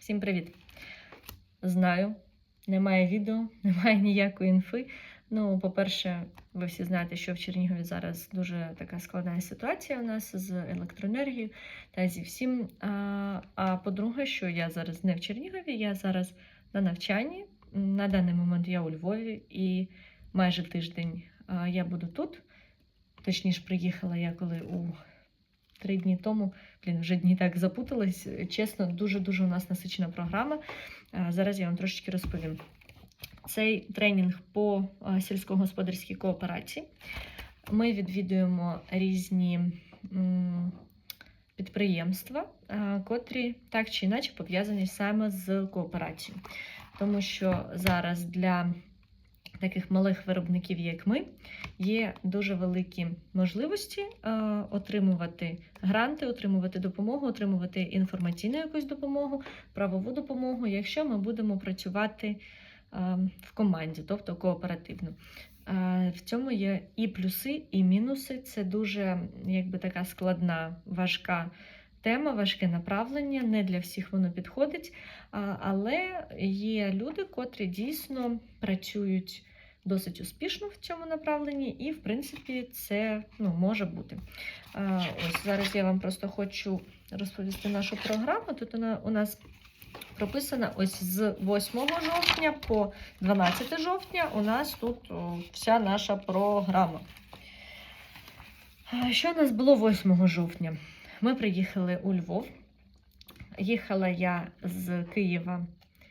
Всім привіт! Знаю, немає відео, немає ніякої інфи. Ну, по-перше, ви всі знаєте, що в Чернігові зараз дуже така складна ситуація у нас з електроенергією та зі всім. А, а по-друге, що я зараз не в Чернігові, я зараз на навчанні. На даний момент я у Львові і майже тиждень я буду тут. Точніше, приїхала я коли у три дні тому. Блін, вже дні так запутались. Чесно, дуже-дуже у нас насичена програма. Зараз я вам трошечки розповім. Цей тренінг по сільськогосподарській кооперації. Ми відвідуємо різні підприємства, котрі так чи інакше пов'язані саме з кооперацією. Тому що зараз для таких малих виробників, як ми, є дуже великі можливості е, отримувати гранти, отримувати допомогу, отримувати інформаційну якусь допомогу, правову допомогу, якщо ми будемо працювати е, в команді, тобто кооперативно. Е, В цьому є і плюси, і мінуси. Це дуже якби така складна, важка тема, важке направлення. Не для всіх воно підходить. Але є люди, котрі дійсно працюють досить успішно в цьому направленні, і, в принципі, це ну, може бути. Ось зараз я вам просто хочу розповісти нашу програму. Тут вона у нас прописана ось з 8 жовтня по 12 жовтня. У нас тут вся наша програма. Що у нас було 8 жовтня? Ми приїхали у Львов. Їхала я з Києва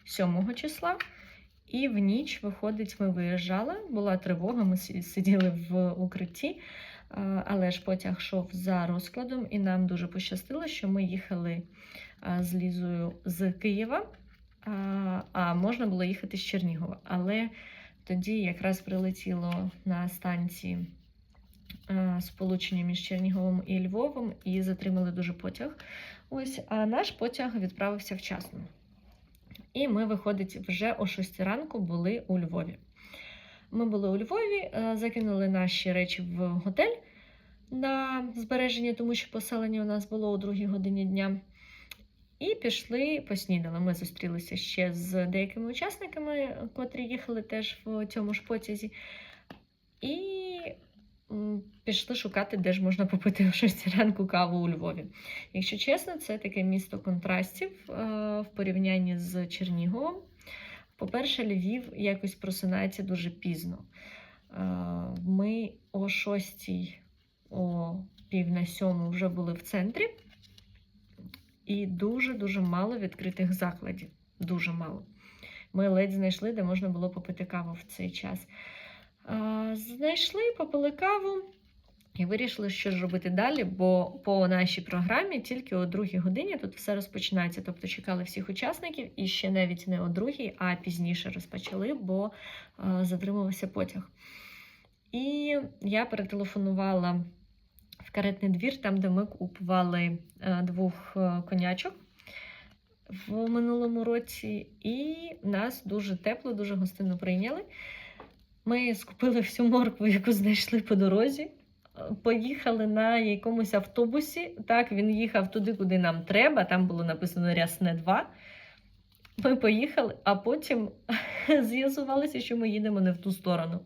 7 числа, і в ніч, виходить, ми виїжджали. Була тривога, ми сиділи в укритті, але ж потяг йшов за розкладом, і нам дуже пощастило, що ми їхали з Лізою з Києва, а, можна було їхати з Чернігова. Але тоді якраз прилетіло на станції сполучення між Черніговом і Львовом і затримали дуже потяг. Ось, а наш потяг відправився вчасно. І ми, виходить, вже о 6 ранку були у Львові. Ми були у Львові, е, закинули наші речі в готель на збереження, тому що поселення у нас було о 2 годині дня. І пішли, поснідали. Ми зустрілися ще з деякими учасниками, котрі їхали теж в цьому ж потязі. І пішли шукати, де ж можна попити о 6 ранку каву у Львові. Якщо чесно, це таке місто контрастів е, в порівнянні з Черніговом. По-перше, Львів якось просинається дуже пізно. Е, Ми о 6, о пів на сьому вже були в центрі, і дуже-дуже мало відкритих закладів. Дуже мало. Ми ледь знайшли, де можна було попити каву в цей час. Знайшли, попили каву і вирішили, що ж робити далі, бо по нашій програмі тільки о другій годині тут все розпочинається. Тобто чекали всіх учасників і ще навіть не о другій, а пізніше розпочали, бо затримувався потяг. І я перетелефонувала в каретний двір, там, де ми купували е, двох е, конячок в минулому році, і нас дуже тепло, дуже гостинно прийняли. Ми скупили всю моркву, яку знайшли по дорозі. е, Поїхали на якомусь автобусі. Так, він їхав туди, куди нам треба. Там було написано Рясне 2. Ми поїхали, а потім з'ясувалося, що ми їдемо не в ту сторону.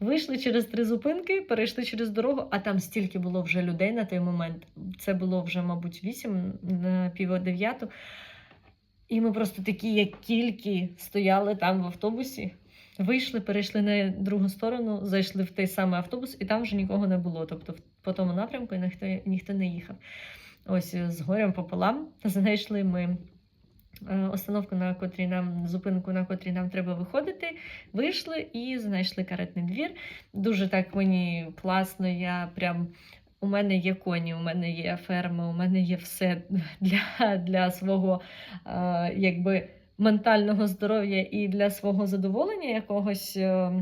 Вийшли через три зупинки, перейшли через дорогу, а там стільки було вже людей на той момент. Це було вже, мабуть, вісім на пів дев'яту. І ми просто такі, як кільки, стояли там в автобусі. Вийшли, перейшли на другу сторону, зайшли в той самий автобус, і там вже нікого не було. Тобто, по тому напрямку ніхто, ніхто не їхав. Ось е, з горем пополам знайшли ми е, остановку, на котрій нам зупинку, на котрій нам треба виходити. Вийшли і знайшли каретний двір. Дуже так мені класно. Я прям у мене є коні, у мене є ферма, у мене є все для, для свого е, якби ментального здоров'я і для свого задоволення якогось. е,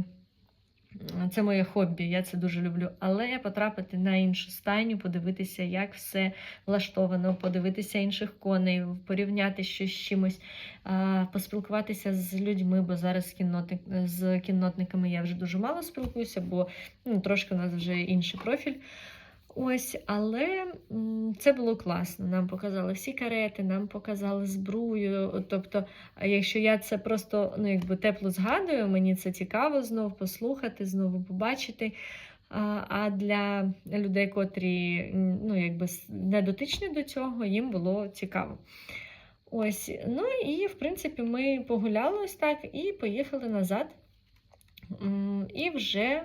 Це моє хобі, я це дуже люблю. Але потрапити на іншу стайню, подивитися, як все влаштовано, подивитися інших коней, порівняти щось з чимось, поспілкуватися з людьми, бо зараз з, кінноти, з кіннотниками я вже дуже мало спілкуюся, бо ну, трошки у нас вже інший профіль. Ось, але це було класно. Нам показали всі карети, нам показали зброю. Тобто, якщо я це просто ну, якби тепло згадую, мені це цікаво знов послухати, знову побачити. А для людей, котрі ну, якби не дотичні до цього, їм було цікаво. Ось, ну і в принципі ми погуляли ось так і поїхали назад. І вже,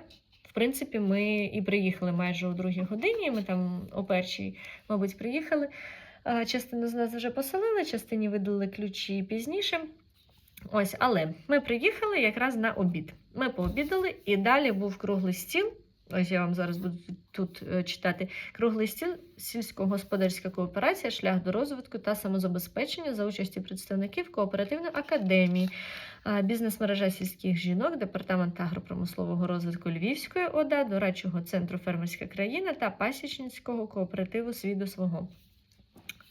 в принципі, ми і приїхали майже о другій годині. Ми там о першій, мабуть, приїхали. Частину з нас вже поселили, частині видали ключі пізніше. Ось, але ми приїхали якраз на обід. Ми пообідали, і далі був круглий стіл. Ось я вам зараз буду тут е, читати. Круглий стіл, сільськогосподарська кооперація, шлях до розвитку та самозабезпечення за участі представників кооперативної академії, бізнес-мережа сільських жінок, департамент агропромислового розвитку Львівської ОДА, дорадчого центру Фермерська країна та пасічницького кооперативу «Свій до свого.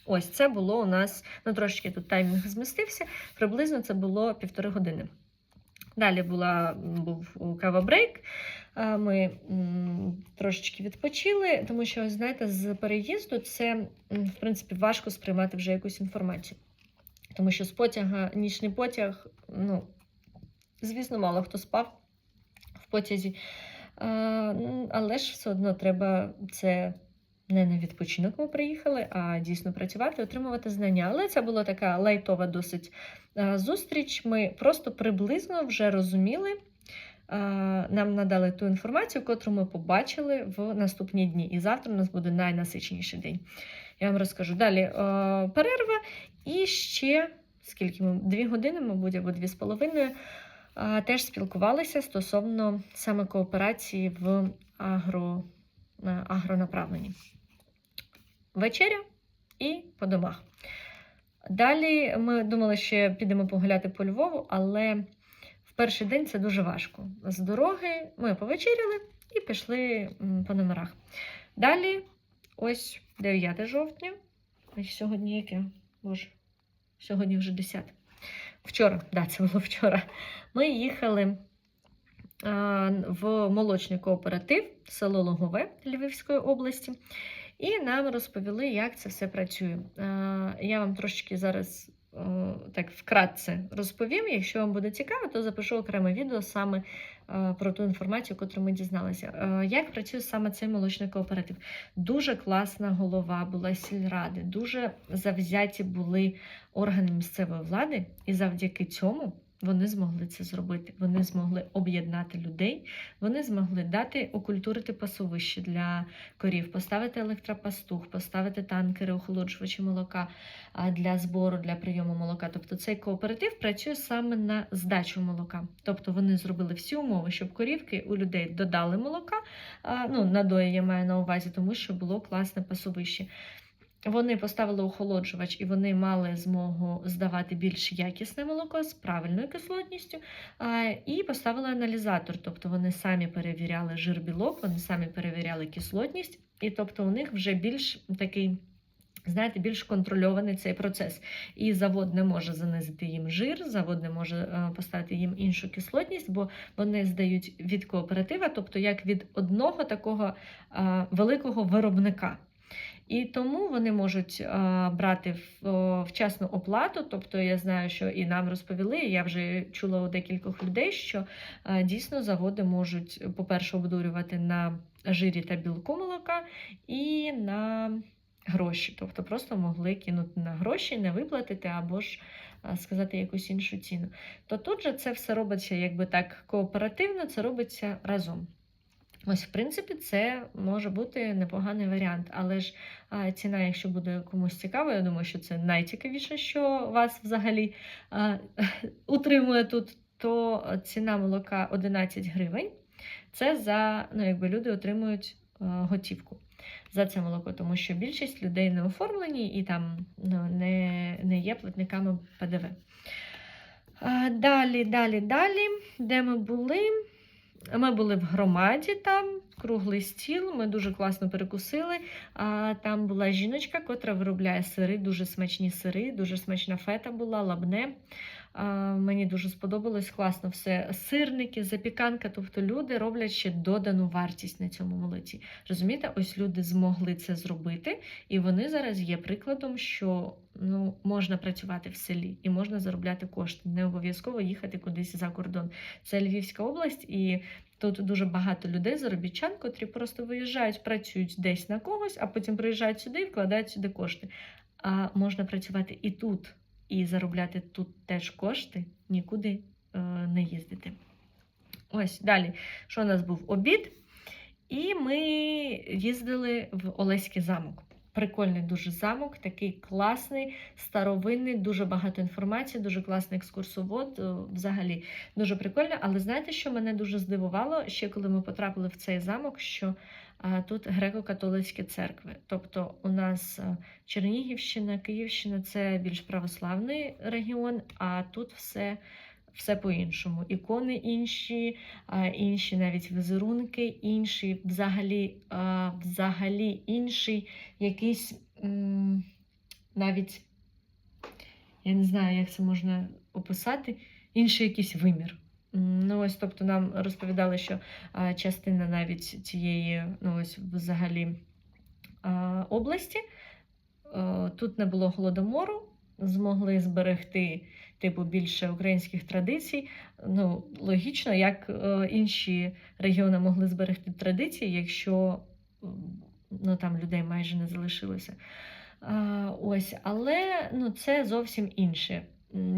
Ось це було у нас, ну трошки тут таймінг змістився, приблизно це було півтори години. Далі була, був кавабрейк. Ми трошечки відпочили, тому що, ось, знаєте, з переїзду це, в принципі, важко сприймати вже якусь інформацію. Тому що з потяга, нічний потяг, ну, звісно, мало хто спав в потязі. Але ж все одно треба це не на відпочинок ми приїхали, а дійсно працювати, отримувати знання. Але це була така лайтова досить зустріч. Ми просто приблизно вже розуміли. А, Нам надали ту інформацію, котру ми побачили в наступні дні. І завтра у нас буде найнасичніший день. Я вам розкажу. Далі е, перерва і ще скільки ми дві години, мабуть, або дві з половиною. Теж спілкувалися стосовно саме кооперації в агро, агронаправленні. Вечеря і по домах. Далі ми думали, що підемо погуляти по Львову, але перший день це дуже важко. З дороги ми повечеряли і пішли по номерах. Далі, ось 9 жовтня. Сьогодні яке? Боже, сьогодні вже 10. Вчора, да, це було вчора. Ми їхали в молочний кооператив село Логове Львівської області. І нам розповіли, як це все працює. Я вам трошечки зараз так вкратце розповім. Якщо вам буде цікаво, то запишу окреме відео саме е, про ту інформацію, яку ми дізналися. Е, Як працює саме цей молочний кооператив? Дуже класна голова була сільради, дуже завзяті були органи місцевої влади, і завдяки цьому. Вони змогли це зробити. Вони змогли об'єднати людей, вони змогли дати окультурити пасовище для корів, поставити електропастух, поставити танкери, охолоджувачі молока для збору, для прийому молока. Тобто цей кооператив працює саме на здачу молока. Тобто вони зробили всі умови, щоб корівки у людей додали молока. Ну, надої я маю на увазі, тому що було класне пасовище. Вони поставили охолоджувач і вони мали змогу здавати більш якісне молоко з правильною кислотністю. І поставили аналізатор, тобто вони самі перевіряли жир білок, вони самі перевіряли кислотність, і тобто у них вже більш такий. Знаєте, більш контрольований цей процес. І завод не може занизити їм жир, завод не може е, поставити їм іншу кислотність, бо вони здають від кооператива, тобто як від одного такого е, великого виробника. І тому вони можуть а, брати вчасну оплату. Тобто я знаю, що і нам розповіли, я вже чула у декількох людей, що а, дійсно заводи можуть, по-перше, обдурювати на жирі та білку молока і на гроші. Тобто просто могли кинути на гроші, не виплатити або ж сказати якусь іншу ціну. То тут же це все робиться якби так кооперативно, це робиться разом. Ось, в принципі, це може бути непоганий варіант, але ж ціна, якщо буде комусь цікаво, я думаю, що це найцікавіше, що вас взагалі а, утримує тут, то ціна молока 11 гривень. Це за ну, якби люди отримують а, готівку за це молоко, тому що більшість людей не оформлені і там ну, не, не є платниками ПДВ. А, Далі, далі, далі, де ми були? Ми були в громаді там, круглий стіл. Ми дуже класно перекусили. А там була жіночка, котра виробляє сири, дуже смачні сири, дуже смачна фета була, лабне. Мені дуже сподобалось класно все. Сирники, запіканка. Тобто люди роблять ще додану вартість на цьому молоці. Розумієте, ось люди змогли це зробити, і вони зараз є прикладом, що ну, можна працювати в селі і можна заробляти кошти. Не обов'язково їхати кудись за кордон. Це Львівська область, і тут дуже багато людей, заробітчан, котрі просто виїжджають, працюють десь на когось, а потім приїжджають сюди і вкладають сюди кошти. А можна працювати і тут, і заробляти тут теж кошти, нікуди е, не їздити. Ось далі, що у нас був обід, і ми їздили в Олеський замок. Прикольний дуже замок, такий класний, старовинний, дуже багато інформації, дуже класний екскурсовод. е, Взагалі дуже прикольно. Але знаєте, що мене дуже здивувало ще коли ми потрапили в цей замок, що тут греко-католицькі церкви. Тобто у нас Чернігівщина, Київщина це більш православний регіон, а тут все. Все по-іншому. Ікони інші, інші навіть візерунки, інші, взагалі, взагалі інший якийсь навіть, я не знаю, як це можна описати, інший якийсь вимір. Ну, ось, тобто нам розповідали, що частина навіть цієї, ну ось взагалі області, тут не було голодомору, змогли зберегти типу більше українських традицій. Ну, логічно, як е, інші регіони могли зберегти традиції, якщо ну, там людей майже не залишилося. Ось, але ну, це зовсім інше.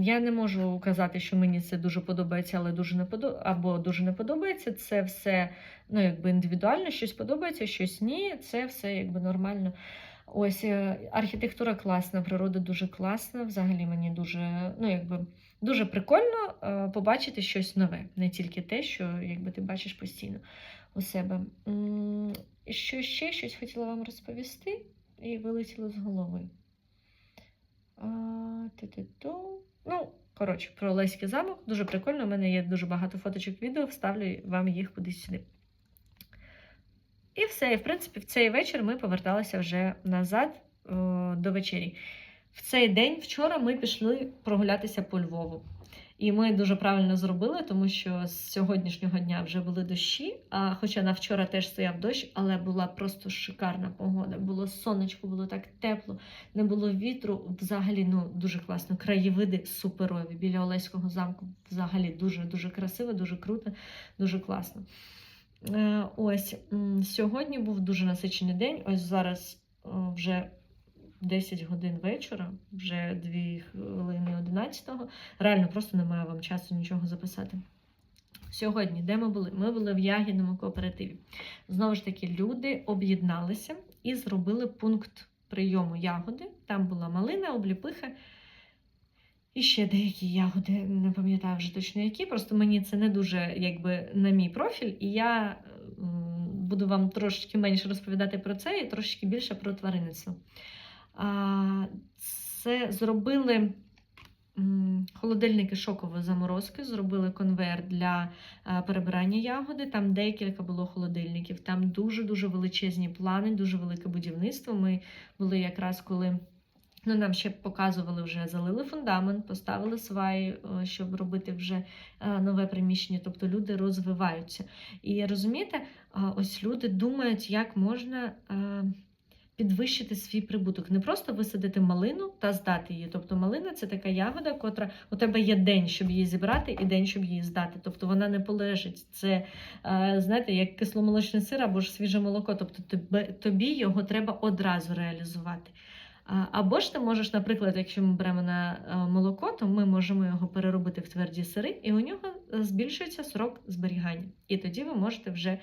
Я не можу казати, що мені це дуже подобається, але дуже не подо... або дуже не подобається. Це все ну, якби індивідуально, щось подобається, щось ні. Це все якби нормально. Ось е, архітектура класна, природа дуже класна. Взагалі мені дуже, ну якби дуже прикольно е, побачити щось нове, не тільки те, що якби ти бачиш постійно у себе. Що ще щось хотіла вам розповісти, і вилетіло з голови. Ну, коротше, про Олеський замок. Дуже прикольно. У мене є дуже багато фоточок відео, вставлю вам їх кудись сюди. І все. І, в принципі, в цей вечір ми поверталися вже назад до вечері. В цей день, вчора, ми пішли прогулятися по Львову. І ми дуже правильно зробили, тому що з сьогоднішнього дня вже були дощі. А хоча на вчора теж стояв дощ, але була просто шикарна погода. Було сонечко, було так тепло, не було вітру. Взагалі, ну дуже класно. Краєвиди суперові. Біля Олеського замку взагалі дуже дуже красиво, дуже круто, дуже класно. Е, Ось сьогодні був дуже насичений день. Ось зараз вже 10 годин вечора, вже 2 хвилини 11-го. Реально просто немає вам часу нічого записати. Сьогодні, де ми були? Ми були в ягідному кооперативі. Знову ж таки, люди об'єдналися і зробили пункт прийому ягоди. Там була малина, обліпиха. І ще деякі ягоди, не пам'ятаю вже точно які. Просто мені це не дуже якби на мій профіль, і я буду вам трошечки менше розповідати про це і трошечки більше про тваринництво. Це зробили холодильники шокової заморозки, зробили конвейер для перебирання ягоди. Там декілька було холодильників, там дуже-дуже величезні плани, дуже велике будівництво. Ми були якраз коли. Ну, нам ще показували, вже залили фундамент, поставили сваї, е, щоб робити вже е, нове приміщення. Тобто люди розвиваються. І розумієте, е, ось люди думають, як можна е, підвищити свій прибуток. Не просто висадити малину та здати її. Тобто малина це така ягода, котра у тебе є день, щоб її зібрати, і день, щоб її здати. Тобто вона не полежить. Це е, знаєте, як кисломолочний сир або ж свіже молоко. Тобто тобі, його треба одразу реалізувати. Або ж ти можеш, наприклад, якщо ми беремо на е, молоко, то ми можемо його переробити в тверді сири, і у нього е, збільшується срок зберігання. І тоді ви можете вже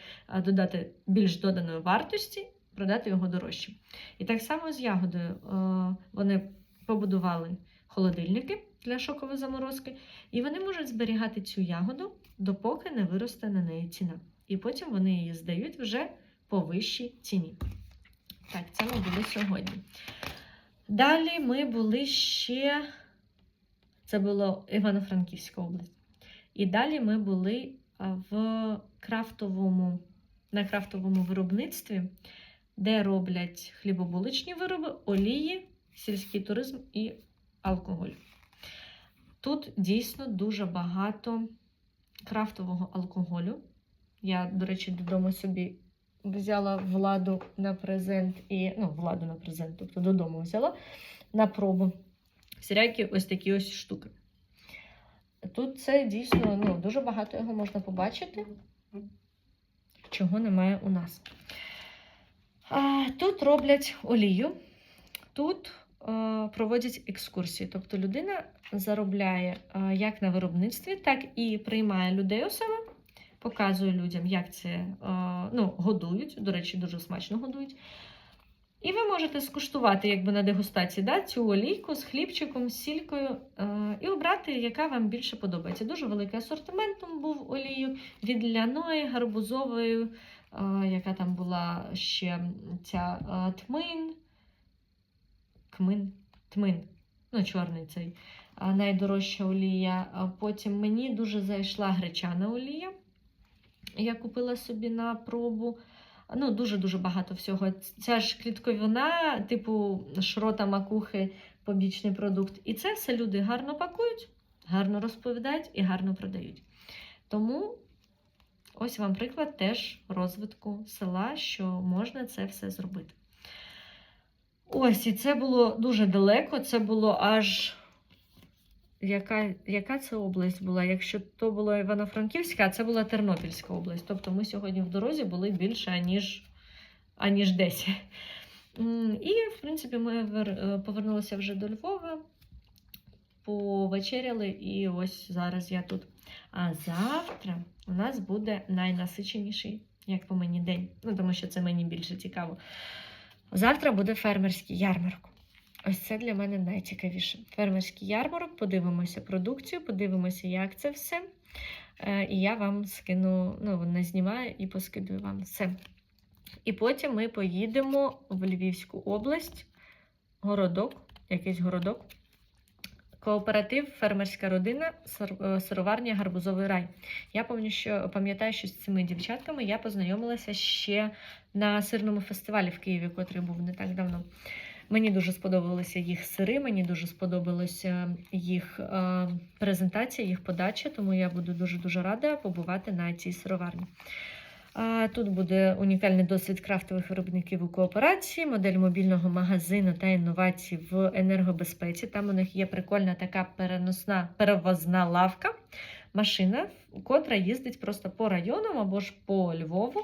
додати більш доданої вартості, продати його дорожче. І так само з ягодою. Е, Вони побудували холодильники для шокової заморозки, і вони можуть зберігати цю ягоду, допоки не виросте на неї ціна. І потім вони її здають вже по вищій ціні. Так, це ми були сьогодні. Далі ми були ще, це було Івано-Франківська область. І далі ми були в крафтовому на крафтовому виробництві, де роблять хлібобуличні вироби, олії, сільський туризм і алкоголь. Тут дійсно дуже багато крафтового алкоголю. Я, до речі, додому собі взяла владу на презент і ну, владу на презент, тобто додому взяла на пробу. Всілякі ось такі ось штуки. Тут це дійсно ну, дуже багато його можна побачити, чого немає у нас. Тут роблять олію, тут е, проводять екскурсії. Тобто людина заробляє е, як на виробництві, так і приймає людей у себе, показує людям, як це е, ну, годують. До речі, дуже смачно годують. І ви можете скуштувати якби на дегустації да, цю олійку з хлібчиком, з сількою і обрати, яка вам більше подобається. Дуже великий асортимент там був олію від ляної, гарбузової, яка там була ще ця е, тмин, кмин, тмин, ну, чорний цей найдорожча олія. Потім мені дуже зайшла гречана олія. Я купила собі на пробу. Ну, дуже-дуже багато всього. Ця ж клітковина, типу шрота макухи, побічний продукт. І це все люди гарно пакують, гарно розповідають і гарно продають. Тому ось вам приклад теж розвитку села, що можна це все зробити. Ось, і це було дуже далеко. Це було аж. Яка, яка це область була? Якщо то була Івано-Франківська, а це була Тернопільська область. Тобто ми сьогодні в дорозі були більше, аніж, аніж десь. М, І, в принципі, ми е, повернулися вже до Львова, повечеряли, і ось зараз я тут. А завтра у нас буде найнасиченіший, як по мені, день. Ну, тому що це мені більше цікаво. Завтра буде фермерський ярмарок. Ось це для мене найцікавіше. Фермерський ярмарок, подивимося продукцію, подивимося, як це все. Е, І я вам скину, ну, не знімаю і поскидую вам все. І потім ми поїдемо в Львівську область, городок, якийсь городок. Кооператив, фермерська родина, е, сироварня Гарбузовий рай. Я пам'ятаю, що з цими дівчатками я познайомилася ще на сирному фестивалі в Києві, котрий був не так давно. Мені дуже сподобалися їх сири, мені дуже сподобалася їх е, презентація, їх подача, тому я буду дуже-дуже рада побувати на цій сироварні. Тут буде унікальний досвід крафтових виробників у кооперації, модель мобільного магазину та інновацій в енергобезпеці. Там у них є прикольна така переносна перевозна лавка, машина, котра їздить просто по районам або ж по Львову.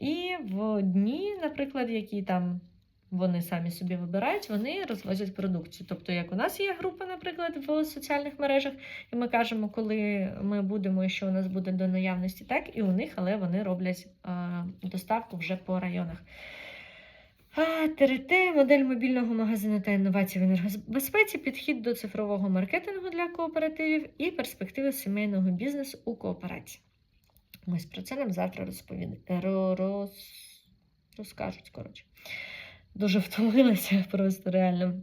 І в дні, наприклад, які там вони самі собі вибирають, вони розвозять продукцію. Тобто, як у нас є група, наприклад, в соціальних мережах, і ми кажемо, коли ми будемо що у нас буде до наявності, так і у них, але вони роблять доставку вже по районах. ТРТ, модель мобільного магазину та інновацій в енергобезпеці, підхід до цифрового маркетингу для кооперативів і перспективи сімейного бізнесу у кооперації. Ось про це нам завтра розповідають. Роз... розкажуть, коротше. Дуже втомилася просто реально.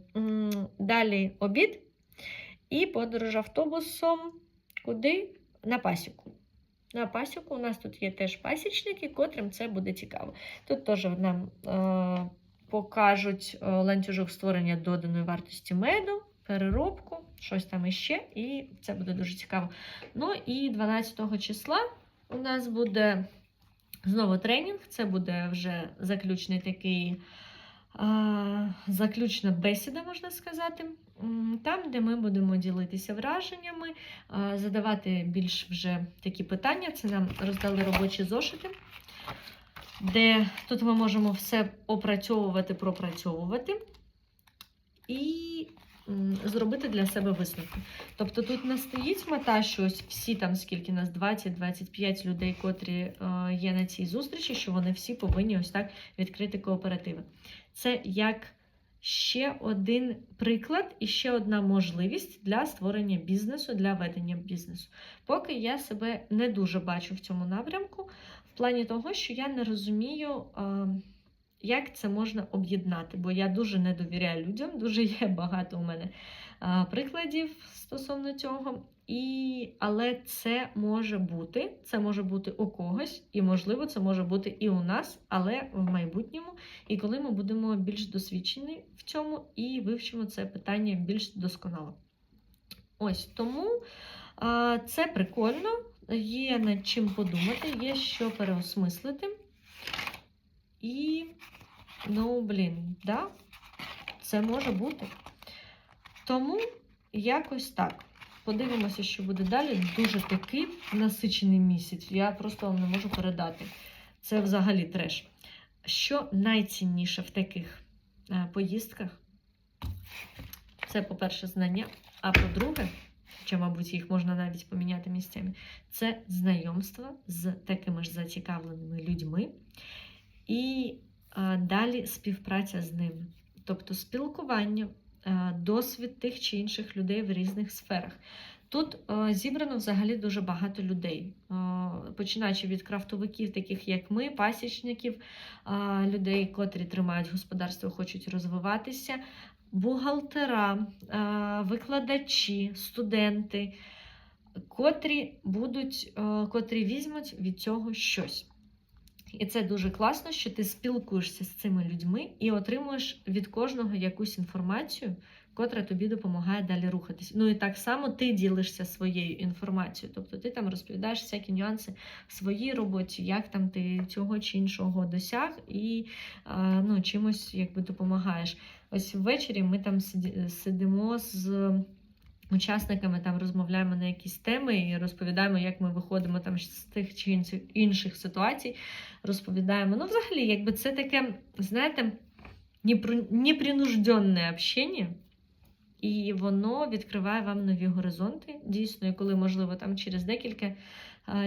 Далі обід і подорож автобусом. Куди? На пасіку. На пасіку у нас тут є теж пасічники, котрим це буде цікаво. Тут теж нам е, покажуть е, ланцюжок створення доданої вартості меду, переробку, щось там іще, і це буде дуже цікаво. Ну і 12 числа у нас буде знову тренінг. Це буде вже заключний такий заключна бесіда, можна сказати. Там, де ми будемо ділитися враженнями, задавати більш вже такі питання. Це нам роздали робочі зошити, де тут ми можемо все опрацьовувати, пропрацьовувати і зробити для себе висновки. Тобто тут не стоїть мета, що ось всі там, скільки нас 20-25 людей, котрі е, є на цій зустрічі, що вони всі повинні ось так відкрити кооперативи. Це як ще один приклад і ще одна можливість для створення бізнесу, для ведення бізнесу. Поки я себе не дуже бачу в цьому напрямку, в плані того, що я не розумію, як це можна об'єднати, бо я дуже не довіряю людям, дуже є багато у мене прикладів стосовно цього. І, але це може бути, це може бути у когось, і можливо, це може бути і у нас, але в майбутньому, і коли ми будемо більш досвідчені в цьому і вивчимо це питання більш досконало. Ось тому а, це прикольно, є над чим подумати, є що переосмислити. І, ну, блін, да, це може бути. Тому якось так. Подивимося, що буде далі. Дуже такий насичений місяць. Я просто вам не можу передати. Це взагалі треш. Що найцінніше в таких е, поїздках? Це, по-перше, знання. А по-друге, чи, мабуть, їх можна навіть поміняти місцями, це знайомство з такими ж зацікавленими людьми. І а, далі співпраця з ними. Тобто спілкування, досвід тих чи інших людей в різних сферах. Тут зібрано взагалі дуже багато людей, починаючи від крафтовиків, таких як ми, пасічників, людей, котрі тримають господарство, хочуть розвиватися, бухгалтера, викладачі, студенти, котрі будуть, котрі візьмуть від цього щось. І це дуже класно, що ти спілкуєшся з цими людьми і отримуєш від кожного якусь інформацію, котра тобі допомагає далі рухатись. Ну і так само ти ділишся своєю інформацією. Тобто ти там розповідаєш всякі нюанси в своїй роботі, як там ти цього чи іншого досяг, і ну, чимось якби допомагаєш. Ось ввечері ми там сидимо з. Учасниками там розмовляємо на якісь теми і розповідаємо, як ми виходимо там з тих чи інших- ситуацій. Розповідаємо. Ну, взагалі, якби це таке, знаєте, непри- непринужденне общення, і воно відкриває вам нові горизонти. Дійсно, і коли, можливо, там через декілька,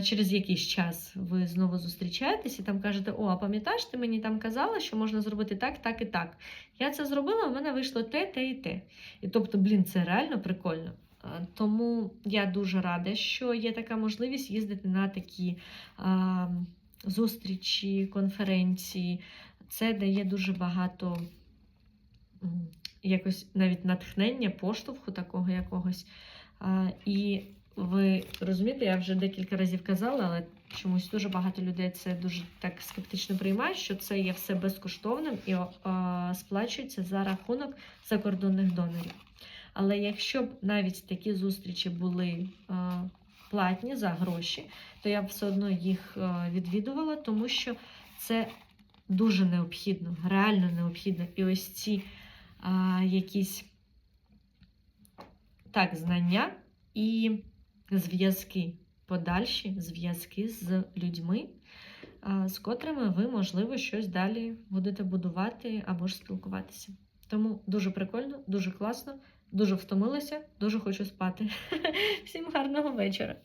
через якийсь час ви знову зустрічаєтесь і там кажете: О, а пам'ятаєш, ти мені там казала, що можна зробити так, так і так. Я це зробила, в мене вийшло те, те і те. І тобто, блін, це реально прикольно. Тому я дуже рада, що є така можливість їздити на такі а, зустрічі, конференції. Це дає дуже багато якось навіть натхнення, поштовху такого якогось. А, і ви розумієте, я вже декілька разів казала, але чомусь дуже багато людей це дуже так скептично приймають, що це є все безкоштовним і а, сплачується за рахунок закордонних донорів. Але якщо б навіть такі зустрічі були а, платні за гроші, то я б все одно їх а, відвідувала, тому що це дуже необхідно, реально необхідно. І ось ці а, якісь так, знання і зв'язки, подальші зв'язки з людьми, з котрими ви, можливо, щось далі будете будувати або ж спілкуватися. Тому дуже прикольно, дуже класно, дуже втомилася, дуже хочу спати. Всім гарного вечора!